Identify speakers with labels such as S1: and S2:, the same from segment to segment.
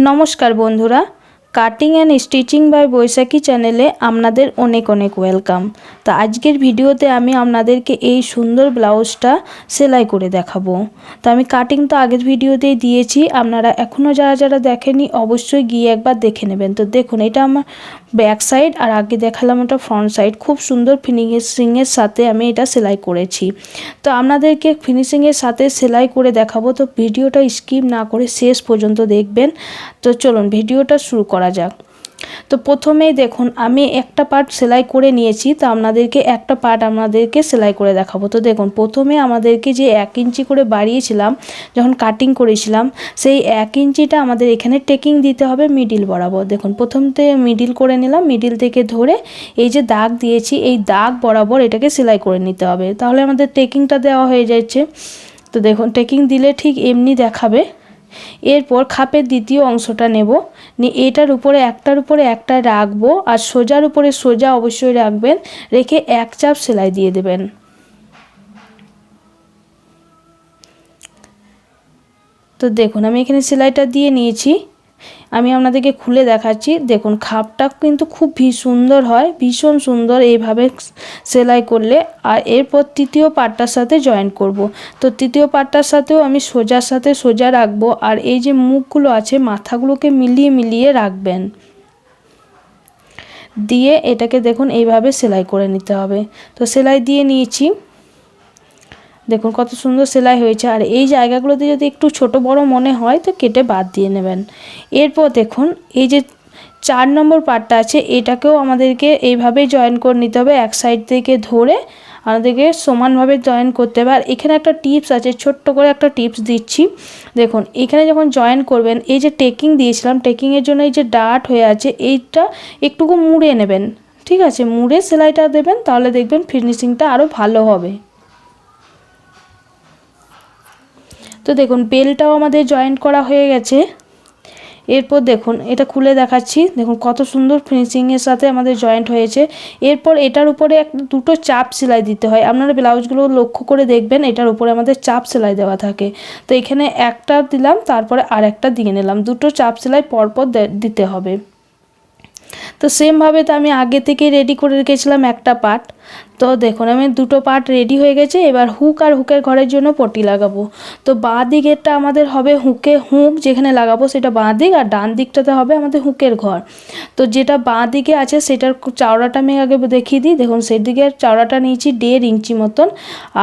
S1: নমস্কার বন্ধুরা cutting and stitching by Baishakhi চ্যানেলে আপনাদের অনেক অনেক ওয়েলকাম তা আজকের ভিডিওতে আমি আপনাদেরকে এই সুন্দর ব্লাউজটা সেলাই করে দেখাবো। তো আমি কাটিং তো আগের ভিডিওতেই দিয়েছি, আপনারা এখনও যারা যারা দেখেনি অবশ্যই গিয়ে একবার দেখে নেবেন। তো দেখুন, এটা আমার ব্যাক সাইড আর আগে দেখালাম ওটা ফ্রন্ট সাইড খুব সুন্দর ফিনিশিংয়ের সাথে আমি এটা সেলাই করেছি। তো আপনাদেরকে ফিনিশিংয়ের সাথে সেলাই করে দেখাবো, তো ভিডিওটা স্কিপ না করে শেষ পর্যন্ত দেখবেন। তো চলুন, ভিডিওটা শুরু করা যাক। তো প্রথমেই দেখুন, আমি একটা পার্ট সেলাই করে নিয়েছি, তো আপনাদেরকে একটা পার্ট আপনাদেরকে সেলাই করে দেখাবো। তো দেখুন, প্রথমে আমাদেরকে যে এক ইঞ্চি করে বাড়িয়েছিলাম, যখন কাটিং করেছিলাম, সেই এক ইঞ্চিটা আমাদের এখানে টেকিং দিতে হবে মিডিল বরাবর। দেখুন প্রথমতে মিডিল করে নিলাম মিডিল থেকে ধরে এই যে দাগ দিয়েছি, এই দাগ বরাবর এটাকে সেলাই করে নিতে হবে। তাহলে আমাদের টেকিংটা দেওয়া হয়ে যাচ্ছে। তো দেখুন টেকিং দিলে ঠিক এমনি দেখাবে। এরপর খাপের দ্বিতীয় অংশটা নেব। নিয়ে এটার উপরে, একটার উপরে একটা রাখব আর সোজার উপরে সোজা অবশ্যই রাখবেন। রেখে এক চাপ সেলাই দিয়ে দেবেন। তো দেখুন, আমি এখানে সেলাইটা দিয়ে নিয়েছি। আমি আপনাদেরকে খুলে দেখাচ্ছি। দেখুন, খাপটা কিন্তু খুব সুন্দর হয়, ভীষণ সুন্দর এইভাবে সেলাই করলে। আর এরপর তৃতীয় পাটটার সাথে জয়েন করব। তো তৃতীয় পাটটার সাথেও আমি সোজার সাথে সোজা রাখব। আর এই যে মুখগুলো আছে, মাথাগুলোকে মিলিয়ে মিলিয়ে রাখবেন। দিয়ে এটাকে দেখুন, এইভাবে সেলাই করে নিতে হবে। তো সেলাই দিয়ে নিয়েছি। দেখুন কত সুন্দর সেলাই হয়েছে। আর এই জায়গাগুলোতে যদি একটু ছোট বড় মনে হয়, তো কেটে বাদ দিয়ে নেবেন। এরপর দেখুন, এই যে চার নম্বর পার্টটা আছে, এটাকেও আমাদেরকে এইভাবেই জয়েন করে নিতে হবে, এক সাইড থেকে ধরে আমাদেরকে সমানভাবে জয়েন করতে হবে। আর এখানে একটা টিপস আছে, ছোট্ট করে একটা টিপস দিচ্ছি। দেখুন, এখানে যখন জয়েন করবেন, এই যে টেকিং দিয়েছিলাম টেকিংয়ের জন্য এই যে ডাট হয়ে আছে, এইটা একটুকু মুড়ে নেবেন। ঠিক আছে, মুড়ে সেলাইটা দেবেন, তাহলে দেখবেন ফিনিশিংটা আরও ভালো হবে। তো দেখুন, বেলটাও আমাদের জয়েন্ট করা হয়ে গেছে। এরপর দেখুন, এটা খুলে দেখাচ্ছি। দেখুন, কত সুন্দর ফিনিশিংয়ের সাথে আমাদের জয়েন্ট হয়েছে। এরপর এটার উপরে এক দুটো চাপ সেলাই দিতে হয়। আপনারা ব্লাউজগুলো লক্ষ্য করে দেখবেন, এটার উপরে আমাদের চাপ সেলাই দেওয়া থাকে। তো এখানে একটা দিলাম, তারপরে আর একটা দিয়ে নিলাম। দুটো চাপ সেলাই পরপর দিতে হবে। তো সেমভাবে তো আমি আগে থেকে রেডি করে রেখেছিলাম একটা পার্ট তো দেখুন, আমি দুটো পার্ট রেডি হয়ে গেছে, এবার হুক আর হুকের ঘরের জন্য পটি লাগাবো। তো বাঁ দিকেরটা আমাদের হবে হুকে হুক, যেখানে লাগাবো সেটা বাঁ দিক, আর ডান দিকটাতে হবে আমাদের হুকের ঘর। তো যেটা বাঁ দিকে আছে, সেটার চাওড়াটা আমি আগে দেখিয়ে দিই। দেখুন সেদিকে চাওড়াটা নিয়েছি দেড় ইঞ্চি মতন,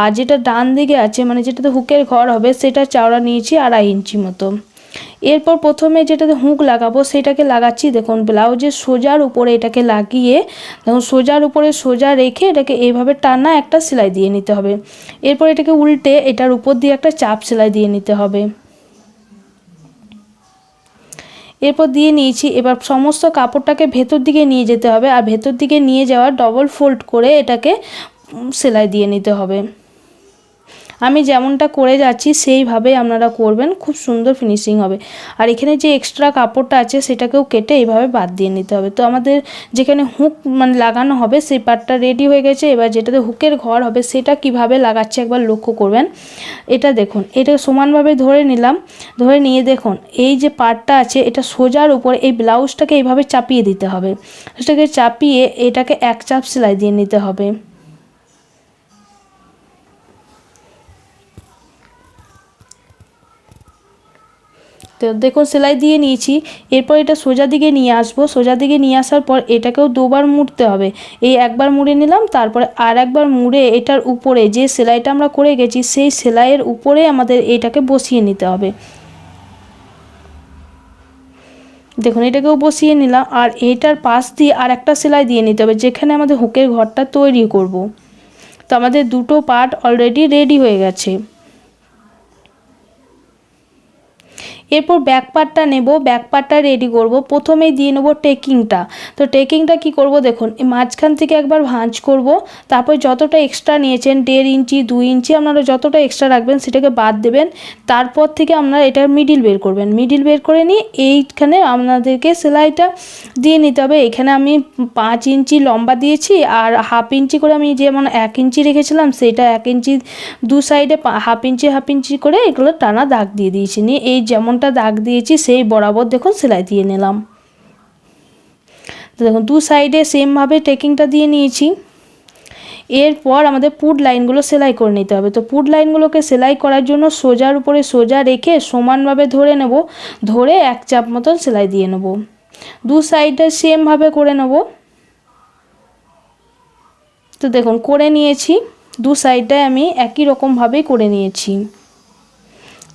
S1: আর যেটা ডান দিকে আছে মানে যেটাতে হুকের ঘর হবে সেটা চাওড়া নিয়েছি আড়াই ইঞ্চি মতো এরপর প্রথমে যেটাতে হুঁক লাগাবো, সেটাকে লাগাচ্ছি, দেখুন, ব্লাউজের সোজার উপরে এটাকে লাগিয়ে, দেখুন, সোজার উপরে সোজা রেখে এটাকে এইভাবে টানা একটা সেলাই দিয়ে নিতে হবে। এরপর এটাকে উল্টে এটার উপর দিয়ে একটা চাপ সেলাই দিয়ে নিতে হবে। এরপর দিয়ে নিয়েছি, এবার সমস্ত কাপড়টাকে ভেতর দিকে নিয়ে যেতে হবে, আর ভেতর দিকে নিয়ে যাওয়া ডবল ফোল্ড করে এটাকে সেলাই দিয়ে নিতে হবে। আমি যেমনটা করে যাচ্ছি, সেইভাবেই আপনারা করবেন। খুব সুন্দর ফিনিশিং হবে। আর এখানে যে এক্সট্রা কাপড়টা আছে, সেটাকেও কেটে এইভাবে বাদ দিয়ে নিতে হবে। তো আমাদের যেখানে হুক মানে লাগানো হবে, সেই পার্টটা রেডি হয়ে গেছে। এবার যেটাতে হুকের ঘর হবে, সেটা কীভাবে লাগাচ্ছে একবার লক্ষ্য করবেন। এটা দেখুন, এটা সমানভাবে ধরে নিলাম। ধরে নিয়ে দেখুন, এই যে পার্টটা আছে, এটা সোজার উপর এই ব্লাউজটাকে এইভাবে চাপিয়ে দিতে হবে। সেটাকে চাপিয়ে এটাকে এক চাপ সেলাই দিয়ে নিতে হবে। তো দেখুন, সেলাই দিয়ে নিয়েছি। এরপর এটা সোজা দিকে নিয়ে আসব। সোজা দিকে নিয়ে আসার পর এটাকেও দুবার মুড়তে হবে। এই একবার মুড়ে নিলাম, তারপরে আর একবার মুড়ে এটার উপরে যে সেলাইটা আমরা করে গেছি, সেই সেলাইয়ের উপরে আমাদের এটাকে বসিয়ে নিতে হবে। দেখুন, এটাকেও বসিয়ে নিলাম। আর এটার পাশ দিয়ে আর একটা সেলাই দিয়ে নিতে হবে, যেখানে আমাদের হুকের ঘরটা তৈরি করব। তো আমাদের দুটো পার্ট অলরেডি রেডি হয়ে গেছে। এরপর ব্যাক পার্টটা নেব ব্যাক পার্টটা রেডি করব। প্রথমেই দিয়ে নেব টেকিংটা তো টেকিংটা কি করব দেখুন মাঝখান থেকে একবার ভাঁজ করব, তারপর যতটা এক্সট্রা নিয়েছেন, দেড় ইঞ্চি, দুই ইঞ্চি, আপনারা যতটা এক্সট্রা রাখবেন সেটাকে বাদ দেবেন। তারপর থেকে আপনারা এটা মিডিল বের করবেন। মিডিল বের করে নিয়ে এইখানে আপনাদেরকে সেলাইটা দিয়ে নিতে হবে। এখানে আমি পাঁচ ইঞ্চি লম্বা দিয়েছি আর হাফ ইঞ্চি করে আমি যেমন এক ইঞ্চি রেখেছিলাম, সেটা এক ইঞ্চি দু সাইডে হাফ ইঞ্চি হাফ ইঞ্চি করে এগুলো টানা দাগ দিয়ে দিয়েছি। নিয়ে এই যেমন যেমনটা দাগ দিয়েছি, সেই বরাবর দেখুন সেলাই দিয়ে নিলাম। তো দেখুন, দু সাইডে সেমভাবে টেকিংটা দিয়ে নিয়েছি। এরপর আমাদের পুট লাইনগুলো সেলাই করে নিতে হবে। তো পুট লাইনগুলোকে সেলাই করার জন্য সোজার উপরে সোজা রেখে সমানভাবে ধরে নেব। ধরে এক চাপ মতন সেলাই দিয়ে নেব। দু সাইডে সেমভাবে করে নেব। তো দেখুন, করে নিয়েছি। দু সাইডটায় আমি একই রকমভাবেই করে নিয়েছি।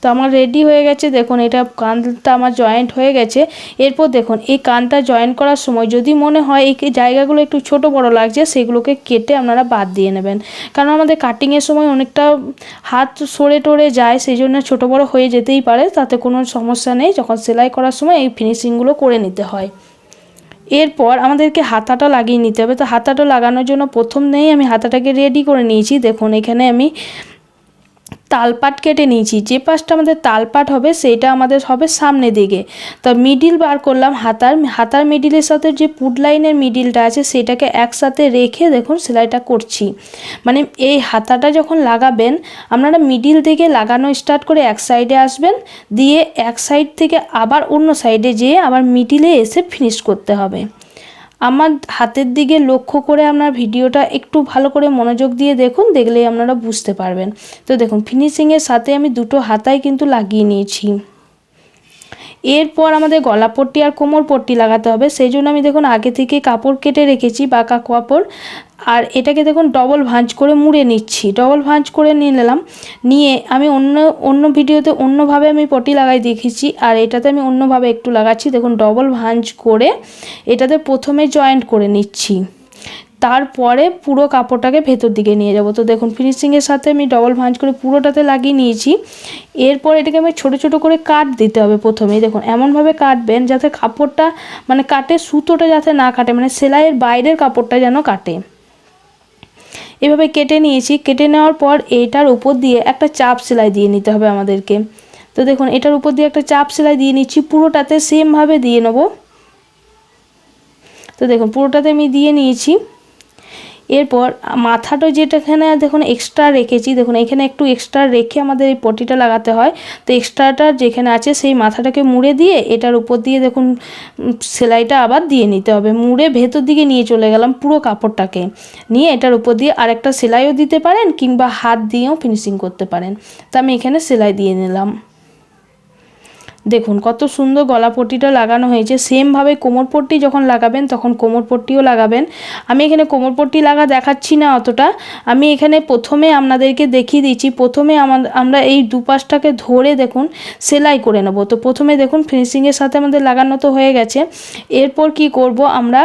S1: তো আমার রেডি হয়ে গেছে, দেখুন এটা কানটা আমার জয়েন্ট হয়ে গেছে। এরপর দেখুন, এই কানটা জয়েন্ট করার সময় যদি মনে হয় এই জায়গাগুলো একটু ছোট বড় লাগছে, সেগুলোকে কেটে আপনারা বাদ দিয়ে নেবেন। কারণ আমাদের কাটিংয়ের সময় অনেকটা হাত সরে টরে যায়, সেই জন্য ছোটো বড়ো হয়ে যেতেই পারে, তাতে কোনো সমস্যা নেই। যখন সেলাই করার সময় এই ফিনিশিংগুলো করে নিতে হয়। এরপর আমাদেরকে হাতাটা লাগিয়ে নিতে হবে। তো হাতাটা লাগানোর জন্য প্রথম নেই আমি হাতাটাকে রেডি করে নিয়েছি। দেখুন, এখানে আমি তালপাট কেটে নিয়েছি। যে পাশটা আমাদের তালপাট হবে, সেইটা আমাদের হবে সামনে দিকে। তো মিডিল বার করলাম হাতার। হাতার মিডিলের সাথে যে পুট লাইনের মিডিলটা আছে, সেটাকে একসাথে রেখে দেখুন সেলাইটা করছি। মানে এই হাতাটা যখন লাগাবেন, আপনারা মিডিল থেকে লাগানো স্টার্ট করে এক সাইডে আসবেন, দিয়ে এক সাইড থেকে আবার অন্য সাইডে যেয়ে আবার মিডিলে এসে ফিনিশ করতে হবে। আমার হাতের দিকে লক্ষ্য করে আপনার ভিডিওটা একটু ভালো করে মনোযোগ দিয়ে দেখুন, দেখলেই আপনারা বুঝতে পারবেন। তো দেখুন ফিনিশিংয়ের সাথে আমি দুটো হাতাই কিন্তু লাগিয়ে নিয়েছি। এরপর আমাদের গলা পট্টি আর কোমর পট্টি লাগাতে হবে। সেই জন্য আমি দেখুন আগে থেকে কাপড় কেটে রেখেছি, বাঁকা কাপড়। আর এটাকে দেখুন ডবল ভাঁজ করে মুড়ে নিচ্ছি। ডবল ভাঁজ করে নিয়ে নিলাম। নিয়ে আমি অন্য অন্য ভিডিওতে অন্যভাবে আমি পটি লাগাই দেখেছি। আর এটাতে আমি অন্যভাবে একটু লাগাচ্ছি। দেখুন ডবল ভাঁজ করে এটাতে প্রথমে জয়েন্ট করে নিচ্ছি। তারপরে পুরো কাপড়টাকে ভেতর দিকে নিয়ে যাব। তো দেখুন ফিনিশিংয়ের সাথে আমি ডবল ভাঁজ করে পুরোটাতে লাগিয়ে নিয়েছি। এরপর এটাকে আমি ছোট ছোট করে কাট দিতে হবে প্রথমেই। দেখুন, এমনভাবে কাটবেন যাতে কাপড়টা মানে কাটে সুতোটা যাতে না কাটে মানে সেলাইয়ের বাইরের কাপড়টা যেন কাটে। এভাবে কেটে নিয়েছি। কেটে নেওয়ার পর এটার উপর দিয়ে একটা চাপ সেলাই দিয়ে নিতে হবে আমাদেরকে। তো দেখুন, এটার উপর দিয়ে একটা চাপ সেলাই দিয়ে নিচ্ছি। পুরোটাতে সেমভাবে দিয়ে নেব। তো দেখুন, পুরোটাতে আমি দিয়ে নিয়েছি। এরপর মাথাটা যেটাখানে, দেখুন এক্সট্রা রেখেছি, দেখুন এখানে একটু এক্সট্রা রেখে আমাদের এই পটিটা লাগাতে হয়। তো এক্সট্রাটা যেখানে আছে সেই মাথাটাকে মুড়ে দিয়ে এটার উপর দিয়ে দেখুন সেলাইটা আবার দিয়ে নিতে হবে। মুড়ে ভেতর দিকে নিয়ে চলে গেলাম পুরো কাপড়টাকে। নিয়ে এটার উপর দিয়ে আরেকটা সেলাইও দিতে পারেন কিংবা হাত দিয়েও ফিনিশিং করতে পারেন। তো আমি এখানে সেলাই দিয়ে নিলাম। দেখুন, কত সুন্দর গলা পট্টিটা লাগানো হয়েছে। সেমভাবে কোমর পট্টি যখন লাগাবেন, তখন কোমর পট্টিও লাগাবেন। আমি এখানে কোমর পট্টি লাগা দেখাচ্ছি না অতটা। আমি এখানে প্রথমে আপনাদেরকে দেখিয়ে দিচ্ছি। প্রথমে আমরা এই দুপাশটাকে ধরে দেখুন, সেলাই করে নেব। তো প্রথমে দেখুন ফিনিশিংয়ের সাথে আমাদের লাগানো তো হয়ে গেছে। এরপর কি করব আমরা?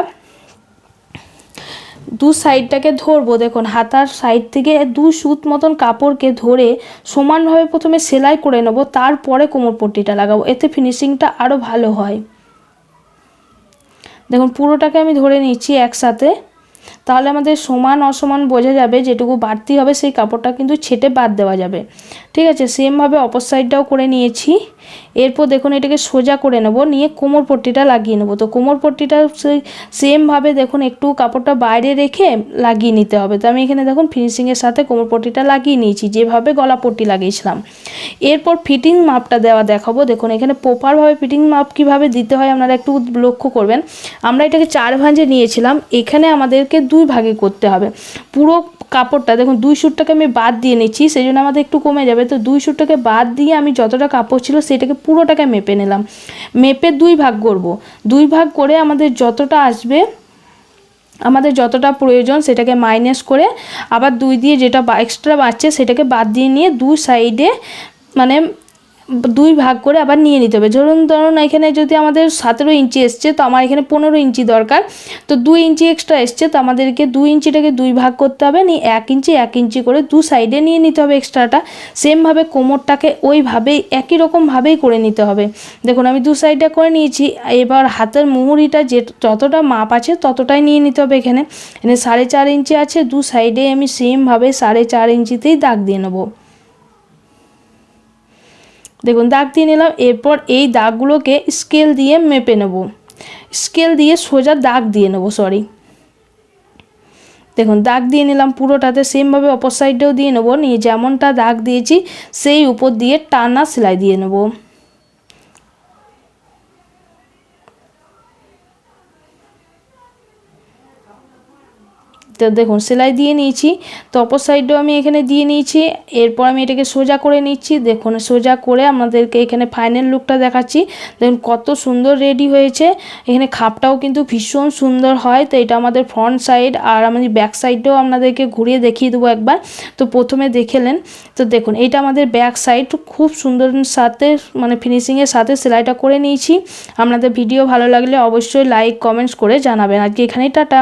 S1: দু সাইডটাকে ধরবো, দেখুন, হাতার সাইড থেকে দু সুত মতন কাপড়কে ধরে সমানভাবে প্রথমে সেলাই করে নেব, তারপরে কোমর পট্টিটা লাগাবো, এতে ফিনিশিংটা আরও ভালো হয়। দেখুন, পুরোটাকে আমি ধরে নিচ্ছি একসাথে, তাহলে আমাদের সমান অসমান বোঝা যাবে যেটুকু বাড়তি হবে, সেই কাপড়টা কিন্তু ছেটে বাদ দেওয়া যাবে। ঠিক আছে সেমভাবে অপর সাইডটাও করে নিয়েছি। এরপর দেখুন এটাকে সোজা করে নেব, নিয়ে কোমর পট্টিটা লাগিয়ে নেব। তো কোমর পট্টিটা সেমভাবে দেখুন একটু কাপড়টা বাইরে রেখে লাগিয়ে নিতে হবে। তো আমি এখানে দেখুন ফিনিশিংয়ের সাথে কোমর পট্টিটা লাগিয়ে নিয়েছি, যেভাবে গলা পট্টি লাগিয়েছিলাম। এরপর ফিটিং মাপটা দেওয়া দেখাবো। দেখুন এখানে প্রপারভাবে ফিটিং মাপ কীভাবে দিতে হয় আপনারা একটু লক্ষ্য করবেন। আমরা এটাকে চার ভাঁজে নিয়েছিলাম, এখানে আমাদেরকে দুই ভাগে করতে হবে। পুরো কাপড়টা, দেখুন দুই সুটটাকে আমি বাদ দিয়ে নিচ্ছি সেই জন্য আমাদের একটু কমে যাবে। তো দুই সুটটাকে বাদ দিয়ে আমি যতটা কাপড় ছিল সেটাকে পুরোটাকে মেপে নিলাম। মেপে দুই ভাগ করব। দুই ভাগ করে আমাদের যতটা আসবে, আমাদের যতটা প্রয়োজন সেটাকে মাইনাস করে আবার দুই দিয়ে যেটা এক্সট্রা বাড়ছে সেটাকে বাদ দিয়ে নিয়ে দুই সাইডে মানে দুই ভাগ করে আবার নিয়ে নিতে হবে। ধরুন ধরুন এখানে যদি আমাদের সতেরো ইঞ্চি এসছে, তো আমার এখানে পনেরো ইঞ্চি দরকার। তো দুই ইঞ্চি এক্সট্রা এসছে, তো আমাদেরকে দুই ইঞ্চিটাকে দুই ভাগ করতে হবে। নিয়ে এক ইঞ্চি এক ইঞ্চি করে দু সাইডে নিয়ে নিতে হবে এক্সট্রাটা সেমভাবে কোমরটাকে ওইভাবেই, একই রকমভাবেই করে নিতে হবে। দেখুন, আমি দু সাইডটা করে নিয়েছি। এবার হাতের মুহুরিটা যে যতটা মাপ আছে, ততটাই নিয়ে নিতে হবে এখানে। এখানে সাড়ে চার ইঞ্চি আছে, দু সাইডে আমি সেমভাবে সাড়ে চার ইঞ্চিতেই দাগ দিয়ে নেব। দেখুন, দাগ দিয়ে নিলাম, এরপর এই দাগগুলোকে স্কেল দিয়ে মেপে নেব। স্কেল দিয়ে সোজা দাগ দিয়ে নেব সরি দেখুন, দাগ দিয়ে নিলাম পুরোটাতে সেমভাবে অপর সাইডেও দিয়ে নেব, নিয়ে যেমনটা দাগ দিয়েছি, সেই উপর দিয়ে টানা সেলাই দিয়ে নেব। তো দেখুন, সেলাই দিয়ে নিয়েছি। তো অপর সাইডেও আমি এখানে দিয়ে নিয়েছি। এরপর আমি এটাকে সোজা করে নিচ্ছি। দেখুন, সোজা করে আমাদেরকে এখানে ফাইনাল লুকটা দেখাচ্ছি। দেখুন, কত সুন্দর রেডি হয়েছে। এখানে খাপটাও কিন্তু ভীষণ সুন্দর হয়। তো এটা আমাদের ফ্রন্ট সাইড আর আমাদের ব্যাক সাইডেও আপনাদেরকে ঘুরিয়ে দেখিয়ে দেবো একবার। তো প্রথমে দেখেলেন তো দেখুন, এটা আমাদের ব্যাক সাইড খুব সুন্দর সাথে মানে ফিনিশিংয়ের সাথে সেলাইটা করে নিয়েছি। আপনাদের ভিডিও ভালো লাগলে অবশ্যই লাইক কমেন্টস করে জানাবেন। আজকে এখানেই টাটা।